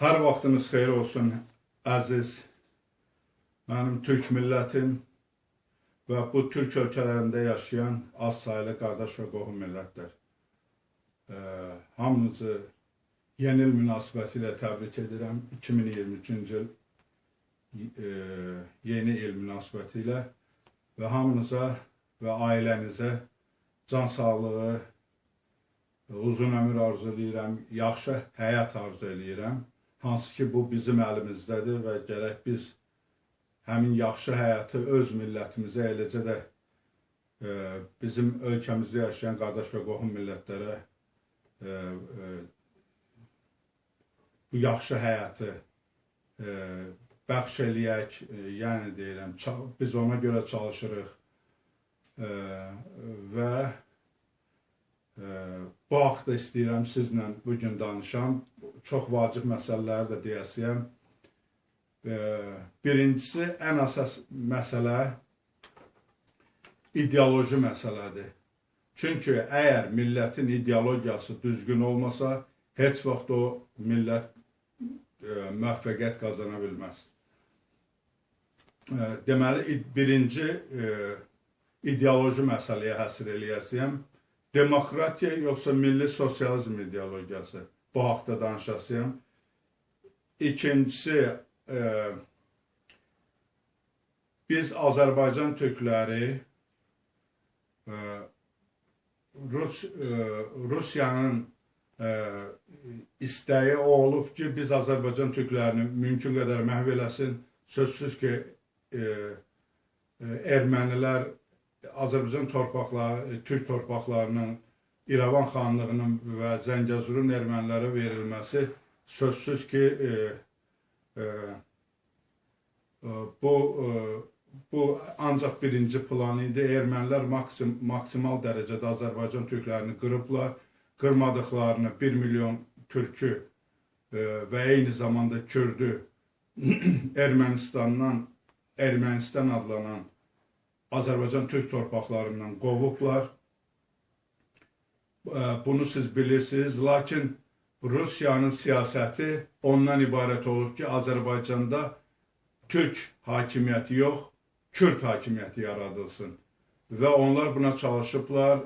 Hər vaxtınız xeyir olsun, əziz mənim türk millətim və bu türk ölkələrində yaşayan az saylı qardaş və qohum millətlər. Ə, hamınızı yeni il münasibətilə təbrik edirəm. 2023-cü il ə, yeni il münasibətilə və hamınıza və ailənizə can sağlığı, uzun ömür arzu edirəm, yaxşı həyat arzu edirəm. Hansı ki, bu bizim əlimizdədir və gərək biz həmin yaxşı həyatı öz millətimizə, eləcə də e, bizim ölkəmizdə yaşayan qardaş və qohum millətlərə e, e, bu yaxşı həyatı e, bəxş eləyək, e, yəni deyirəm, biz ona görə çalışırıq e, və Bu haqda istəyirəm sizlə bu gün danışam. Çox vacib məsələləri də deyəsiyəm. Birincisi, ən əsas məsələ ideoloji məsələdir. Çünki əgər millətin ideologiyası düzgün olmasa, heç vaxt o millət e, müvəffəqiyyət qazana bilməz. E, deməli, birinci e, ideoloji məsələyə həsr eləyəsiyəm demokratiya yoxsa milli sosializm ideologiyası bu haqda danışasıyam. İkincisi, e, biz Azərbaycan türkləri e, Rus, e, Rusiyanın e, istəyi o olub ki, biz Azərbaycan türklərini mümkün qədər məhv eləsin. Sözsüz ki, e, e, ermənilər Azərbaycan torpaqları, Türk torpaqlarının İrəvan xanlığının və Zəngəzurun ermənilərə verilməsi sözsüz ki, e, e, e, bu e, bu ancaq birinci plan idi. Ermənilər maksim, maksimal dərəcədə Azərbaycan türklərini qırıblar. Qırmadıqlarını 1 milyon türkü e, və eyni zamanda Kürdü Ermənistandan Ermənistan adlanan Azərbaycan türk torpaqlarından qovublar. Bunu siz bilirsiniz. Lakin Rusiyanın siyasəti ondan ibarət olub ki, Azərbaycanda türk hakimiyyəti yox, Kürt hakimiyyəti yaradılsın. Və onlar buna çalışıblar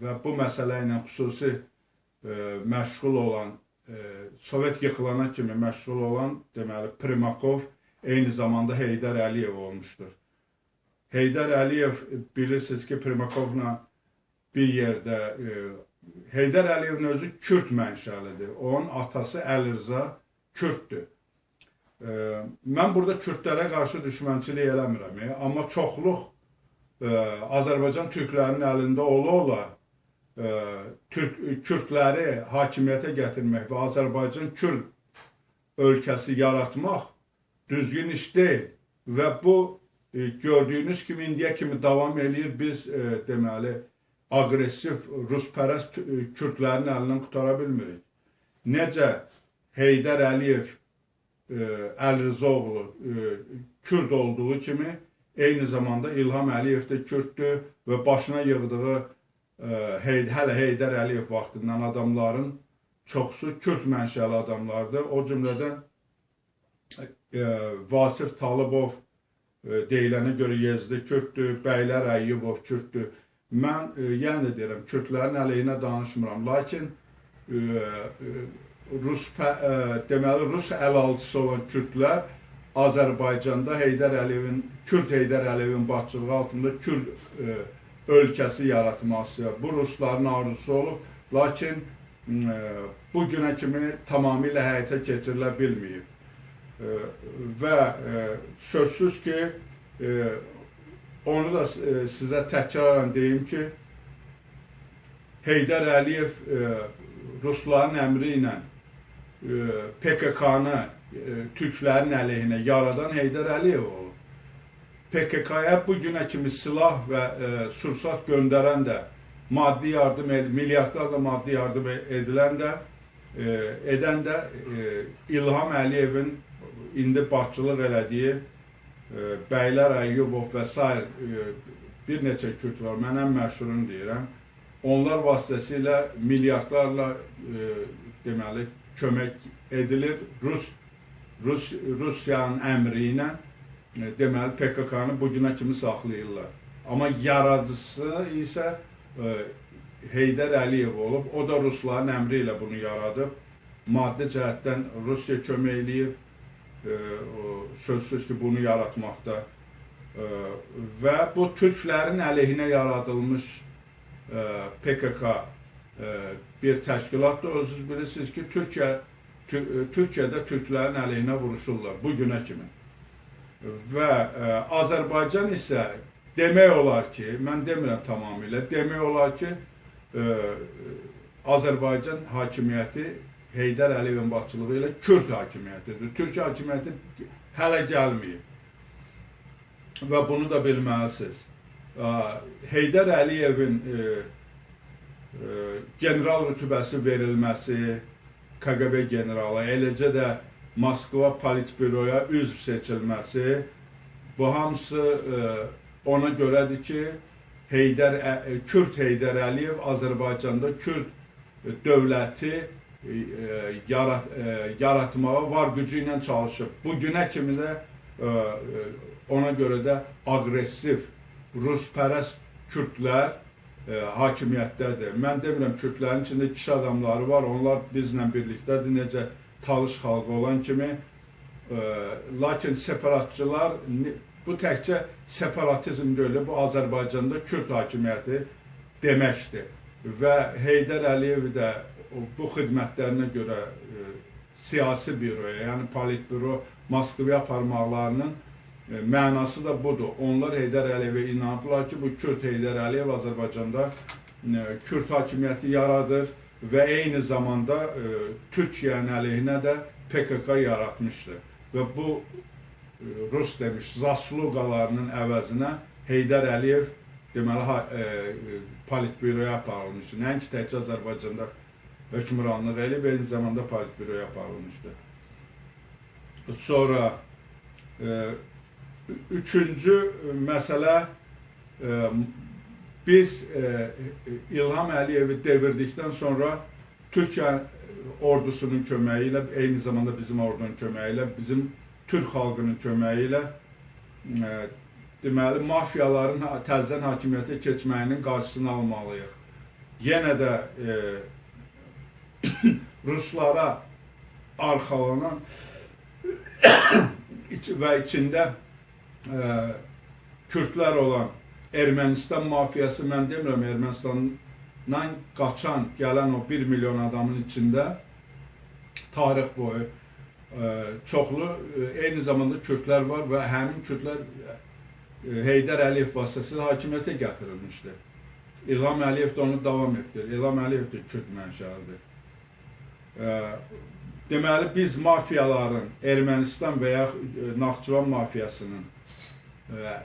və bu məsələ ilə xüsusi məşğul olan, Sovet yıxılana kimi məşğul olan, deməli, Primakov eyni zamanda Heydər Əliyev olmuşdur. Heydər Əliyev bilirsiniz ki, Primakovla bir yerdə e, Heydər Əliyevin özü Kürd mənşəlidir. Onun atası Əlirza Kürddür. E, mən burada Kürdlərə qarşı düşmənçilik eləmirəm, e, amma çoxluq e, Azərbaycan türklərinin əlində ola-ola e, türk Kürdləri hakimiyyətə gətirmək və Azərbaycan Kürd ölkəsi yaratmaq düzgün iş deyil və bu E, gördüyünüz kimi indiyə kimi davam eləyir. Biz e, deməli aqressiv ruspərəst e, kürdlərin əlindən qutara bilmirik. Necə Heydər Əliyev e, Əlrizoğlu e, kürd olduğu kimi eyni zamanda İlham Əliyev də kürddür və başına yığdığı Heyd hələ Heydər Əliyev vaxtından adamların çoxsu kürd mənşəli adamlardır. O cümlədən Vasif Talıbov deyilənə görə Yezdi Kürddür, Bəylər Əyyubov Kürddür. Mən e, yəni deyirəm, Kürdlərin əleyhinə danışmıram, lakin e, e, Rus deməli Rus əlaltısı olan Kürdlər Azərbaycanda Heydər Əliyevin Kürd Heydər Əliyevin başçılığı altında Kürd ölkəsi yaratması bu Rusların arzusu olub, lakin bu günə kimi tamamilə həyata keçirilə bilməyib. Və sözsüz ki, onu da sizə təkrarən deyim ki, Heydər Əliyev Rusların əmri ilə PKK-nı türklərin əleyhinə yaradan Heydər Əliyev olub. PKK-ya bu günə kimi silah və sursat göndərən də, maddi yardım, milyardlarla maddi yardım edilən də, edən də İlham Əliyevin indi başçılıq elədiyi e, Bəylər Əyyubov və s. Bir neçə Kürd var, mən ən məşhurunu deyirəm. Onlar vasitəsilə milyardlarla e, deməli kömək edilir. Rus Rus Rusiyanın əmri ilə e, deməli PKK-nı bu günə kimi saxlayırlar. Amma yaradıcısı isə e, Heydər Əliyev olub. O da rusların əmri ilə bunu yaradıb. Maddi cəhətdən Rusiya kömək eləyib. E, sözsüz ki, bunu yaratmaqda. E, və bu türklərin əleyhinə yaradılmış e, PKK bir təşkilatdır. Özünüz bilirsiniz ki, Türkiyə Tü- Türkiyədə türklərin əleyhinə vuruşurlar bu günə kimi. Və Azərbaycan isə demək olar ki, mən demirəm tamamilə, demək olar ki, Azərbaycan hakimiyyəti Heydər Əliyevin başçılığı ilə Kürd hakimiyyətidir. Türk hakimiyyəti hələ gəlməyib. Və bunu da bilməlisiniz. Heydər Əliyevin ə, ə, general rütbəsi verilməsi, KGB generalı, eləcə də Moskva politbüroya üzv seçilməsi bu hamısı e, ona görədir ki, Heydər Kürd Heydər Əliyev Azərbaycanda Kürd e, dövləti e, e, yarat, e, yaratmağa var gücü ilə çalışıb. Bu günə kimi də e, e, ona görə də aqressiv ruspərəst kürdlər hakimiyyətdədir. Mən demirəm Kürdlərin içində kişi adamları var, onlar bizlə birlikdədir, necə Talış xalqı olan kimi. Lakin separatçılar bu təkcə separatizm deyil, bu Azərbaycanda Kürd hakimiyyəti deməkdir. Və Heydər Əliyev də bu xidmətlərinə görə e, siyasi büroya, yəni politbüro Moskvaya aparmaqlarının E, mənası da budur. Onlar Heydər Əliyevə inanıblar ki, bu Kürd Heydər Əliyev Azərbaycanda e, Kürd hakimiyyəti yaradır və eyni zamanda e, Türkiyənin əleyhinə də PKK yaratmışdır. Və bu e, Rus demiş zasluqalarının əvəzinə Heydər Əliyev deməli e, e, politbüroya aparılmışdı. Nəinki təkcə Azərbaycanda hökmranlıq eləyib, eyni zamanda politbüroya aparılmışdı. Sonra e, Üçüncü məsələ e, biz e, İlham Əliyevi devirdikdən sonra Türkiyə ordusunun köməyi ilə, eyni zamanda bizim ordunun köməyi ilə, bizim Türk xalqının köməyi ilə e, deməli mafiyaların təzədən hakimiyyətə keçməyinin qarşısını almalıyıq. Yenə də e, Ruslara arxalanan və içində ə, Kürdlər olan Ermənistan mafiyası, mən demirəm Ermənistandan qaçan, gələn o 1 milyon adamın içində tarix boyu ə, çoxlu ə, eyni zamanda Kürdlər var və həmin Kürdlər ə, Heydər Əliyev vasitəsilə hakimiyyətə gətirilmişdi. İlham Əliyev də onu davam etdirir. İlham Əliyev də Kürd mənşəlidir. Deməli biz mafiyaların Ermənistan və ya e, Naxçıvan mafiyasının e,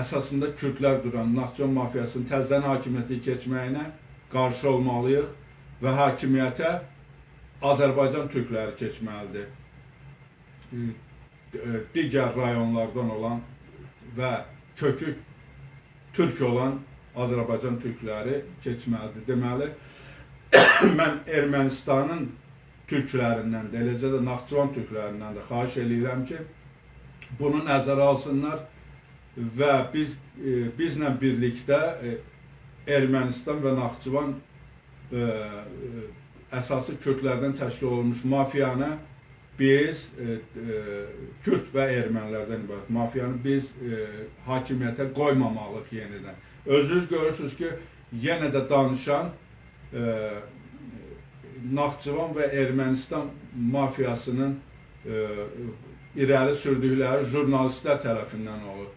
əsasında kürdlər duran Naxçıvan mafiyasının təzədən hakimiyyətə keçməyinə qarşı olmalıyıq və hakimiyyətə Azərbaycan türkləri keçməlidir. E, Digər rayonlardan olan və kökü türk olan Azərbaycan türkləri keçməlidir. Deməli mən Ermənistanın türklərindən də, eləcə də Naxçıvan türklərindən də xahiş eləyirəm ki, bunu nəzərə alsınlar və biz e, bizlə birlikdə e, Ermənistan və Naxçıvan e, e, əsası kürdlərdən təşkil olunmuş mafiyanı biz e, e, Kürd və ermənilərdən ibarət mafiyanı biz e, hakimiyyətə qoymamalıyıq yenidən. Özünüz görürsünüz ki, yenə də danışan Naxçıvan və Ermənistan mafiyasının irəli sürdükləri jurnalistlər tərəfindən olur.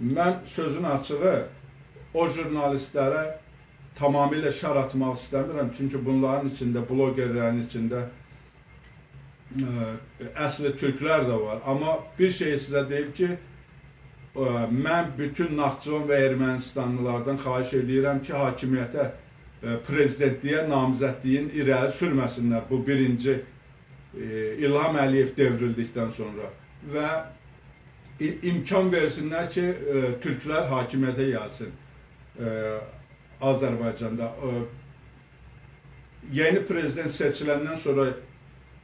Mən sözün açığı o jurnalistlərə tamamilə şər atmaq istəmirəm, çünki bunların içində, blogerlərin içində ə, əsli türklər də var. Amma bir şey sizə deyim ki, ə, mən bütün Naxçıvan və Ermənistanlılardan xahiş edirəm ki, hakimiyyətə prezidentliyə namizədliyin irəli sürməsinlər bu birinci ə, İlham Əliyev devrildikdən sonra və imkan versinlər ki, ə, türklər hakimiyyətə gəlsin Azərbaycanda. Yeni prezident seçiləndən sonra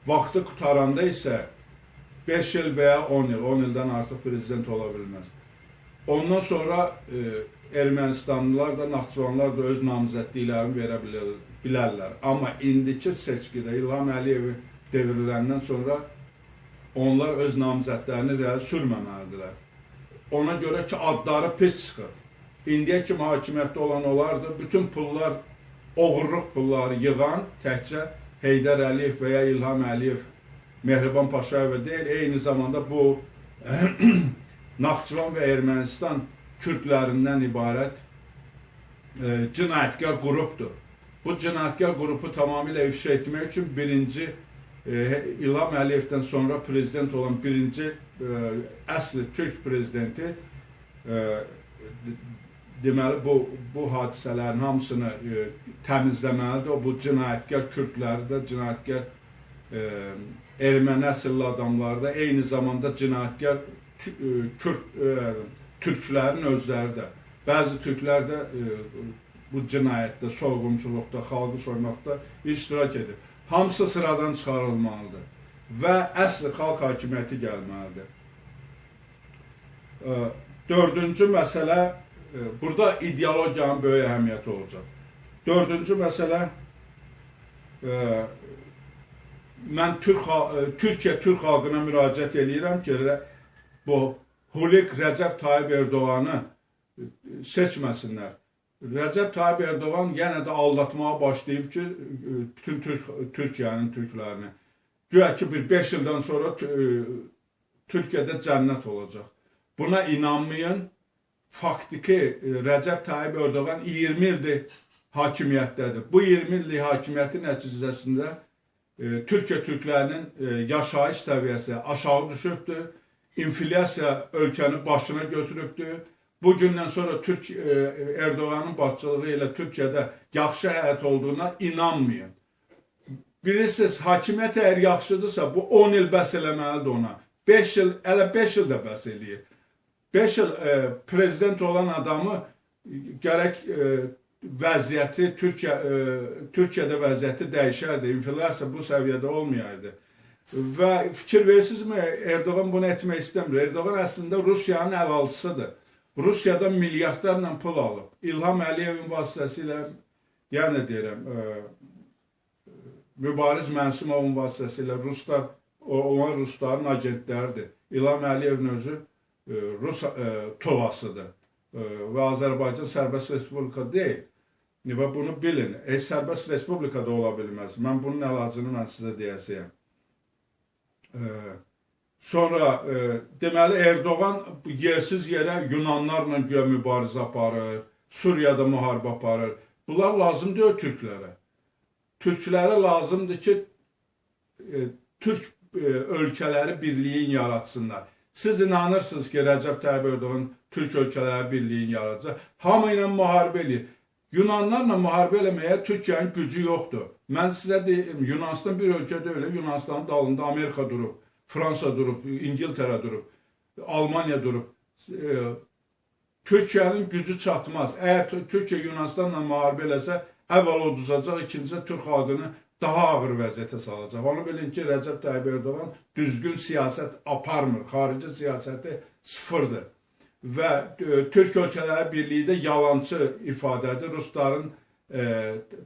vaxtı qutaranda isə 5 il və ya 10 il, 10 ildən artıq prezident ola bilməz. Ondan sonra e, Ermənistanlılar da, Naxçıvanlar da öz namizədliklərini verə bilər- bilərlər. Amma indiki seçkidə İlham Əliyev devriləndən sonra onlar öz namizədlərini irəli sürməməlidirlər. Ona görə ki, adları pis çıxır. İndiyə kimi hakimiyyətdə olan olardı, bütün pullar, oğurluq pulları yığan təkcə Heydər Əliyev və ya İlham Əliyev, Mehriban Paşayeva deyil, eyni zamanda bu Naxçıvan və Ermənistan kürdlərindən ibarət e, cinayətkar qrupdur. Bu cinayətkar qrupu tamamilə ifşa etmək üçün birinci e, İlham Əliyevdən sonra prezident olan birinci e, əsli Türk prezidenti e, deməli bu bu hadisələrin hamısını e, təmizləməlidir. O bu cinayətkar kürdləri də, cinayətkar e, erməni əsilli adamları da, eyni zamanda cinayətkar kürd e, türklərin özləri də. Bəzi türklər də e, bu cinayətdə, soyğunçuluqda, xalqı soymaqda iştirak edir. Hamısı sıradan çıxarılmalıdır və əsl xalq hakimiyyəti gəlməlidir. E, Dördüncü məsələ, e, burada ideologiyanın böyük əhəmiyyəti olacaq. Dördüncü məsələ, e, mən Türk e, Türkiyə Türk xalqına müraciət eləyirəm ki, bu Hulik Rəcəb Tayyib Erdoğanı e, seçməsinlər. Rəcəb Tayyib Erdoğan yenə də aldatmağa başlayıb ki, e, bütün Türk Türkiyənin türklərini. Güya ki bir 5 ildən sonra e, Türkiyədə cənnət olacaq. Buna inanmayın. Faktiki Rəcəb Tayyib Erdoğan 20 ildir hakimiyyətdədir. Bu 20 illik hakimiyyətin nəticəsində Türkiyə türklərinin yaşayış səviyyəsi aşağı düşübdür. İnflyasiya ölkəni başına götürübdür. Bu gündən sonra Türk e, Erdoğanın başçılığı ilə Türkiyədə yaxşı həyat olduğuna inanmayın. Bilirsiniz, hakimiyyət əgər yaxşıdırsa, bu 10 il bəs eləməlidir ona. 5 il, hələ 5 il də bəs eləyir. 5 il e, prezident olan adamı e, gərək e, vəziyyəti Türkiyə e, Türkiyədə vəziyyəti dəyişərdi. İnflyasiya bu səviyyədə olmayaydı. Və fikir versinizmi, Erdoğan bunu etmək istəmir. Erdoğan əslində Rusiyanın əlaltısıdır. Rusiyadan milyardlarla pul alıb. İlham Əliyevin vasitəsilə, yəni deyirəm, e, Mübariz Mənsimovun vasitəsilə Ruslar, olan Rusların agentləridir. İlham Əliyevin özü e, Rus tovasıdır E, və Azərbaycan sərbəst respublika deyil. Və bunu bilin. E, sərbəst respublika da ola bilməz. Mən bunun əlacını mən sizə deyəcəyəm. E, sonra e, deməli Erdoğan yersiz yerə Yunanlarla güya mübarizə aparır, Suriyada müharibə aparır. Bunlar lazım deyil türklərə. Türklərə lazımdır ki, e, Türk e, ölkələri birliyin yaratsınlar. Siz inanırsınız ki, Rəcəb Tayyib Erdoğan Türk ölkələri birliyin yaradacaq. Hamı ilə müharibə eləyir. Yunanlarla müharibə eləməyə Türkiyənin gücü yoxdur. Mən sizə deyim, Yunanistan bir ölkə deyil. Yunanistanın dalında Amerika durub, Fransa durub, İngiltərə durub, Almaniya durub. E, Türkiyənin gücü çatmaz. Əgər Tü- Türkiyə Yunanistanla müharibə eləsə, əvvəl o duzacaq, ikincisi Türk xalqını daha ağır vəziyyətə salacaq. Onu bilin ki, Rəcəb Tayyib Erdoğan düzgün siyasət aparmır. Xarici siyasəti sıfırdır. Və e, Türk Ölkələri Birliyi də yalançı ifadədir. Rusların e,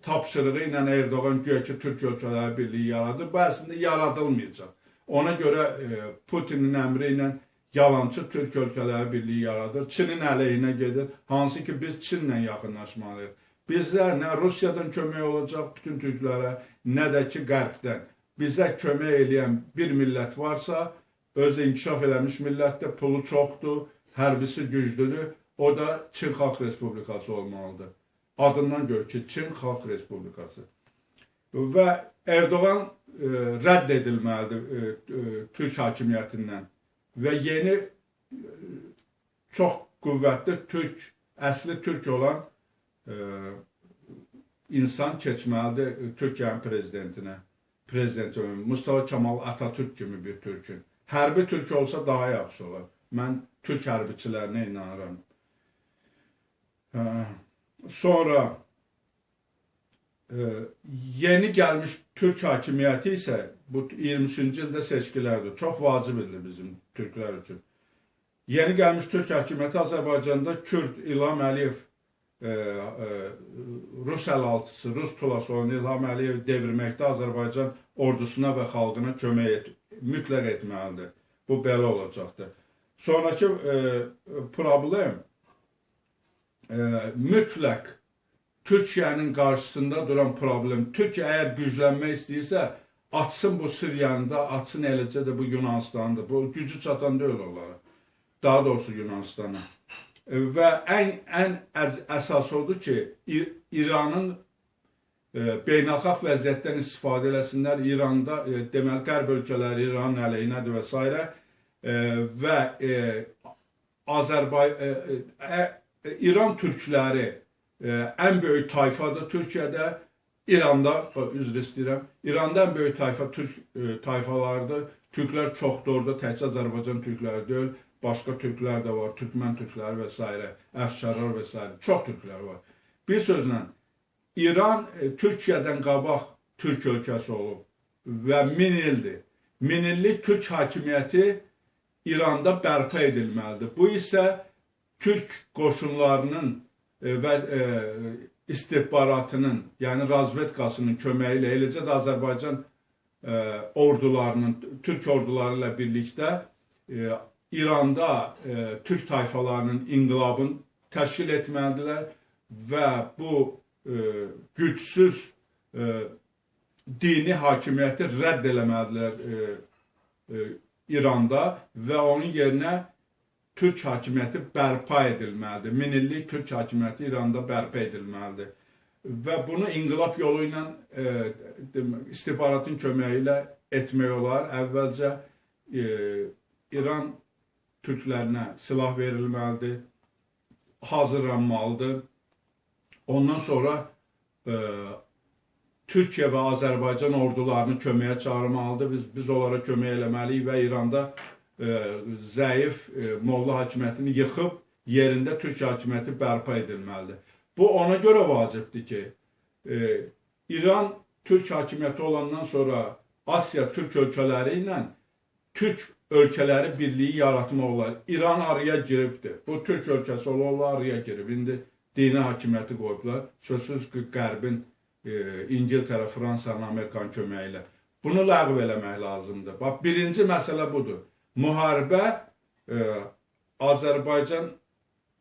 tapşırığı ilə Erdoğan güya ki, Türk Ölkələri Birliyi yaradır. Bu əslində yaradılmayacaq. Ona görə e, Putinin əmri ilə yalançı Türk Ölkələri Birliyi yaradır. Çinin əleyhinə gedir. Hansı ki biz Çinlə yaxınlaşmalıyıq. Bizlər nə Rusiyadan kömək olacaq bütün türklərə, nə də ki qərbdən. Bizə kömək eləyən bir millət varsa, özü inkişaf eləmiş millətdə pulu çoxdur, hərbisi güclüdür. O da Çin Xalq Respublikası olmalıdır. Adından gör ki, Çin Xalq Respublikası. Və Erdoğan e, rədd edilməlidir e, e, Türk hakimiyyətindən və yeni e, çox qüvvətli Türk, əsli Türk olan e, insan keçməlidir e, Türkiyənin prezidentinə. Prezident Mustafa Kemal Atatürk kimi bir türkün. Hərbi türk olsa daha yaxşı olar. Mən türk hərbiçilərinə inanıram. Hə, Sonra e, yeni gəlmiş türk hakimiyyəti isə bu 23-cü ildə seçkilərdir. Çox vacib idi bizim türklər üçün. Yeni gəlmiş Türk hakimiyyəti Azərbaycanda Kürd İlham Əliyev e, e, Rus əlaltısı, Rus tulası olan İlham Əliyev devirməkdə Azərbaycan ordusuna və xalqına kömək et, mütləq etməlidir. Bu belə olacaqdır. Sonraki e, problem e, mütləq Türkiyənin qarşısında duran problem. Türkiyə əgər güclənmək istəyirsə, açsın bu Suriyanı da, açsın eləcə də bu Yunanistanı da. Bu gücü çatan deyil onlara. Daha doğrusu Yunanistana. E, və ən ən əsas odur ki, İranın e, beynəlxalq vəziyyətdən istifadə eləsinlər. İranda e, deməli qərb ölkələri İranın əleyhinədir və s. Və e, Azərbaycan e, e, İran türkləri ən böyük tayfadır Türkiyədə. İranda, üzr istəyirəm, İranda ən böyük tayfa türk tayfalardır. Türklər çoxdur orada, təkcə Azərbaycan türkləri deyil, başqa türklər də var, türkmən türkləri və s. əfşarlar və s. Çox türklər var. Bir sözlə, İran Türkiyədən qabaq türk ölkəsi olub və min ildir. Min illik türk hakimiyyəti İranda bərpa edilməlidir. Bu isə türk qoşunlarının E, və e, istihbaratının, yəni razvedkasının köməyi ilə, eləcə də Azərbaycan e, ordularının, türk orduları ilə birlikdə İranda türk tayfalarının inqilabını təşkil etməlidirlər və bu gücsüz dini hakimiyyəti rədd eləməlidirlər İranda və onun yerinə Türk hakimiyyəti bərpa edilməlidir. Minillik Türk hakimiyyəti İranda bərpa edilməlidir. Və bunu inqilab yolu ilə e, istihbaratın köməyi ilə etmək olar. Əvvəlcə e, İran türklərinə silah verilməlidir, hazırlanmalıdır. Ondan sonra e, Türkiyə və Azərbaycan ordularını köməyə çağırmalıdır. Biz, biz onlara kömək eləməliyik və İranda e, zəif e, molla hakimiyyətini yıxıb yerində türk hakimiyyəti bərpa edilməlidir. Bu ona görə vacibdir ki, e, İran türk hakimiyyəti olandan sonra Asiya türk ölkələri ilə türk ölkələri birliyi yaratmaq olar. İran araya giribdir. Bu türk ölkəsi ola araya girib. İndi dini hakimiyyəti qoyublar. Sözsüz ki, Qərbin İngiltərə, Fransanın, Amerikan köməyi ilə. Bunu ləğv eləmək lazımdır. Bax, birinci məsələ budur müharibə e, Azərbaycan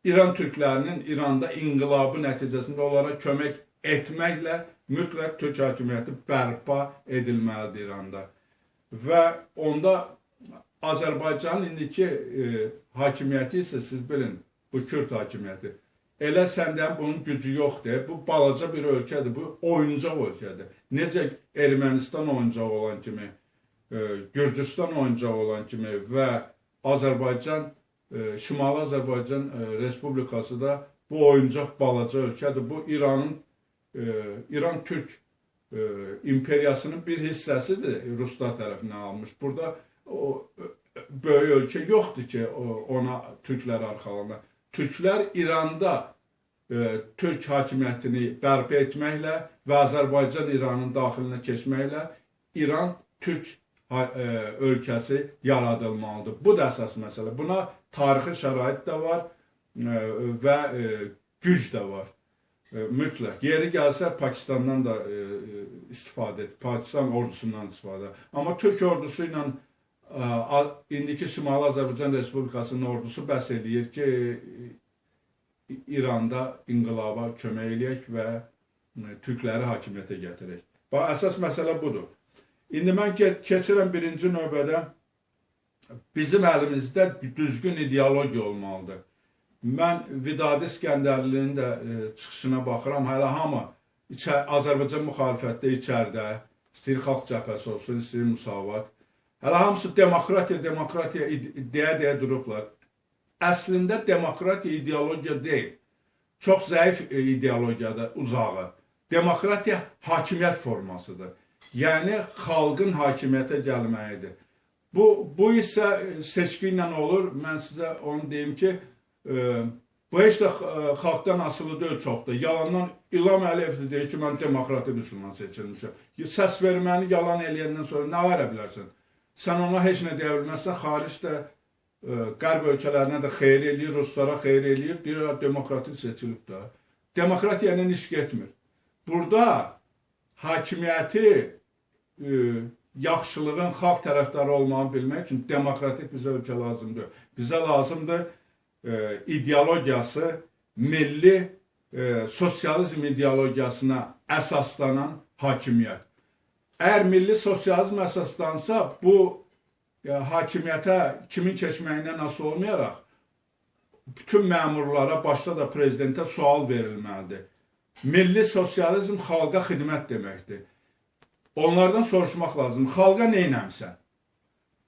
İran türklərinin İranda inqilabı nəticəsində onlara kömək etməklə mütləq türk hakimiyyəti bərpa edilməlidir İranda. Və onda Azərbaycanın indiki e, hakimiyyəti isə siz bilin, bu Kürt hakimiyyəti. Elə səndən bunun gücü yoxdur. Bu balaca bir ölkədir, bu oyuncaq ölkədir. Necə Ermənistan oyuncaq olan kimi e, Gürcüstan oyuncaq olan kimi və Azərbaycan, e, Şimali Azərbaycan e, Respublikası da bu oyuncaq balaca ölkədir. Bu İranın, e, İran-Türk e, imperiyasının bir hissəsidir Ruslar tərəfindən almış. Burada o böyük ölkə yoxdur ki, ona türklər arxalana. Türklər İranda e, Türk hakimiyyətini bərpa etməklə və Azərbaycan İranın daxilinə keçməklə İran Türk E, ölkəsi yaradılmalıdır. Bu da əsas məsələ. Buna tarixi şərait də var e, və e, güc də var. Mütləq. Yeri gəlsə Pakistandan da istifadə et. Pakistan ordusundan istifadə. Amma Türk ordusu ilə indiki Şimali Azərbaycan Respublikasının ordusu bəs eləyir ki, İranda inqilaba kömək eləyək və türkləri hakimiyyətə gətirək. Bax, əsas məsələ budur. İndi mən keçirəm birinci növbədə bizim əlimizdə düzgün ideologiya olmalıdır. Mən Vidadi İskəndərlinin də e, çıxışına baxıram. Hələ hamı içə, Azərbaycan müxalifətdə içəridə, istəyir xalq cəbhəsi olsun, istəyir müsavat. Hələ hamısı demokratiya, demokratiya deyə-deyə durublar. Əslində demokratiya ideologiya deyil. Çox zəif e, ideologiyadır, uzağı. Demokratiya hakimiyyət formasıdır. Yəni xalqın hakimiyyətə gəlməyidir. Bu bu isə seçki ilə olur. Mən sizə onu deyim ki, e, Bu heç də ə, xalqdan asılı deyil çox da. Yalandan İlham Əliyev deyir ki, mən demokratik üsulla seçilmişəm. Səs verməni yalan eləyəndən sonra nə verə bilərsən? Sən ona heç nə deyə bilməzsən, xaric də ə, qərb ölkələrinə də xeyir eləyir, ruslara xeyir eləyir, deyirlər demokratik seçilib də. Demokratiya ilə iş getmir. Burada hakimiyyəti ə, yaxşılığın xalq tərəfdarı olmağını bilmək üçün demokratik bizə ölkə lazımdır. Bizə lazımdır e, ideologiyası milli e, sosializm ideologiyasına əsaslanan hakimiyyət. Əgər milli sosializm əsaslansa, bu e, hakimiyyətə kimin keçməyindən asılı olmayaraq bütün məmurlara, başda da prezidentə sual verilməlidir. Milli sosializm xalqa xidmət deməkdir. Onlardan soruşmaq lazım. Xalqa neynəmsən?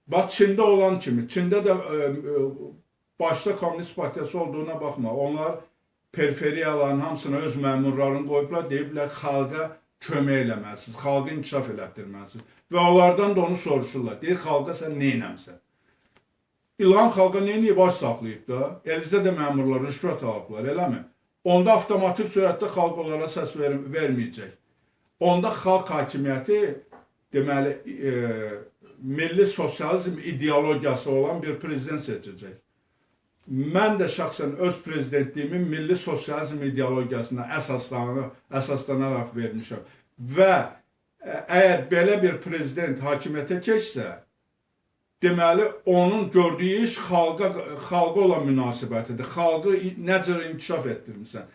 Bax Çində olan kimi, Çində də ə, ə, başda Komünist Partiyası olduğuna baxma. Onlar periferiyaların hamısına öz məmurlarını qoyublar, deyiblər xalqa kömək eləməlisiniz, xalqı inkişaf elətdirməlisiniz. Və onlardan da onu soruşurlar. Deyir, xalqa sən neynəmsən? İlham xalqa neyniyib, baş saxlayıb da. Elizdə də məmurlar rüşvət alıblar, eləmi? Onda avtomatik sürətdə xalq onlara səs ver verməyəcək onda xalq hakimiyyəti deməli e, milli sosializm ideologiyası olan bir prezident seçəcək. Mən də şəxsən öz prezidentliyimi milli sosializm ideologiyasına əsaslanaraq, vermişəm. Və e, əgər belə bir prezident hakimiyyətə keçsə, deməli onun gördüyü iş xalqa xalqa olan münasibətidir. Xalqı necə inkişaf etdirmisən?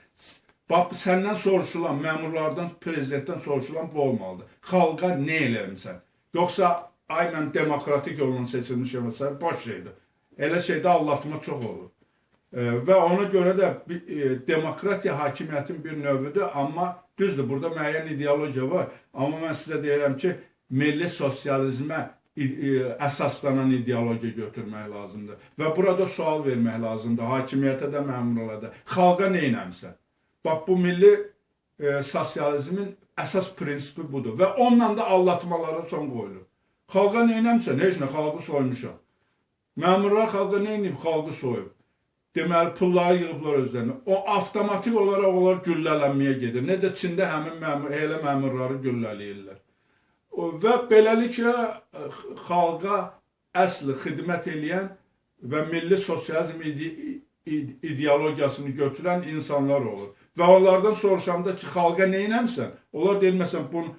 Bax, səndən soruşulan, məmurlardan, prezidentdən soruşulan bu olmalıdır. Xalqa nə eləmisən? Yoxsa, ay mən demokratik yolla seçilmişəm, məsələn, boş şeydir. Elə şeydə allatma çox olur. E, və ona görə də e, demokratiya hakimiyyətin bir növüdür, amma düzdür, burada müəyyən ideologiya var. Amma mən sizə deyirəm ki, milli sosializmə e, əsaslanan ideologiya götürmək lazımdır. Və burada sual vermək lazımdır, hakimiyyətə də, məmurlara da. Xalqa nə eləmsən? Bax bu milli e, sosializmin əsas prinsipi budur və onunla da allatmalara son qoyulur. Xalqa neynəmsən? Heç nə, xalqı soymuşam. Məmurlar xalqa neynəyib? Xalqı soyub. Deməli, pulları yığıblar özlərinə. O avtomatik olaraq onlar güllələnməyə gedir. Necə Çində həmin məmur, elə məmurları güllələyirlər. Və beləliklə xalqa əsli xidmət eləyən və milli sosializm ide ideologiyasını götürən insanlar olur. Və onlardan soruşanda ki, xalqa neynəmsən? Onlar deyil, məsələn, bunu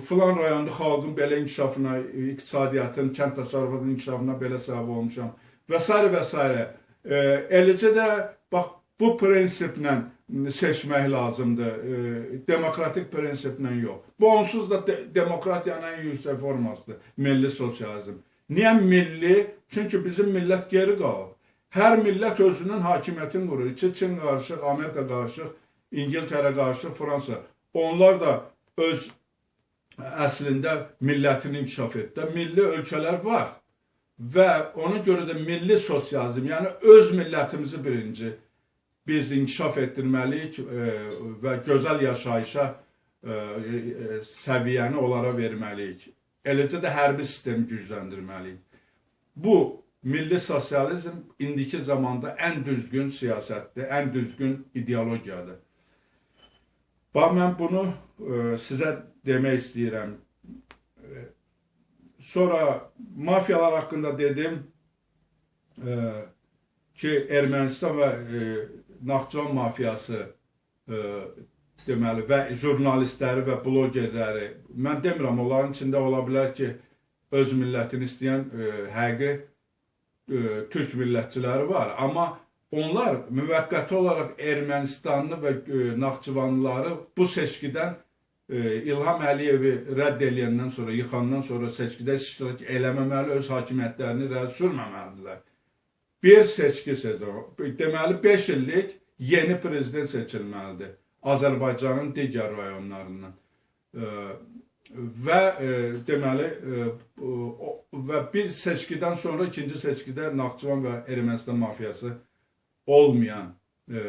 filan rayonda xalqın belə inkişafına, iqtisadiyyatın, kənd təsərrüfatının inkişafına belə səbəb olmuşam və s. və s. E, eləcə də bax bu prinsiplə seçmək lazımdır. E, demokratik prinsiplə yox. Bu onsuz da de demokratiyanın ən yüksək formasıdır. Milli sosializm. Niyə milli? Çünki bizim millət geri qalıb. Hər millət özünün hakimiyyətini qurur. İçi Çin qarışıq, Amerika qarışıq, İngiltərə qarşı Fransa. Onlar da öz əslində millətini inkişaf etdi. Milli ölkələr var. Və ona görə də milli sosializm, yəni öz millətimizi birinci biz inkişaf etdirməliyik e, və gözəl yaşayışa e, e, səviyyəni onlara verməliyik. Eləcə də hərbi sistemi gücləndirməliyik. Bu milli sosializm indiki zamanda ən düzgün siyasətdir, ən düzgün ideologiyadır. Bax, mən bunu e, sizə demək istəyirəm. E, sonra mafiyalar haqqında dedim e, ki, Ermənistan və e, Naxçıvan mafiyası deməli və jurnalistləri və blogerləri, mən demirəm, onların içində ola bilər ki, öz millətini istəyən həqiqi türk millətçiləri var, amma Onlar müvəqqəti olaraq Ermənistanlı və Naxçıvanlıları bu seçkidən İlham Əliyevi rədd eləyəndən sonra, yıxandan sonra seçkidə iştirak eləməməli, öz hakimiyyətlərini rədd sürməməlidirlər. Bir seçki sezonu, deməli 5 illik yeni prezident seçilməlidir Azərbaycanın digər rayonlarından. Və e, deməli e, və bir seçkidən sonra ikinci seçkidə Naxçıvan və Ermənistan mafiyası olmayan e,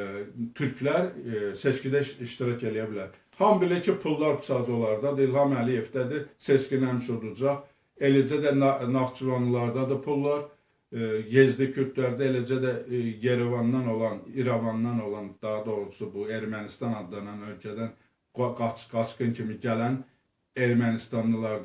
türklər seçkidə iştirak eləyə bilər. Ham bilir ki, pullar psadolardadır, İlham Əliyevdədir, seçkini həmişə udacaq. Eləcə də Naxçıvanlılardadır pullar. e, Yezdi Kürdlərdə eləcə də e, Yerevandan olan, İrəvandan olan, daha doğrusu bu Ermənistan adlanan ölkədən qa- qaç, qaçqın kimi gələn Ermənistanlılar da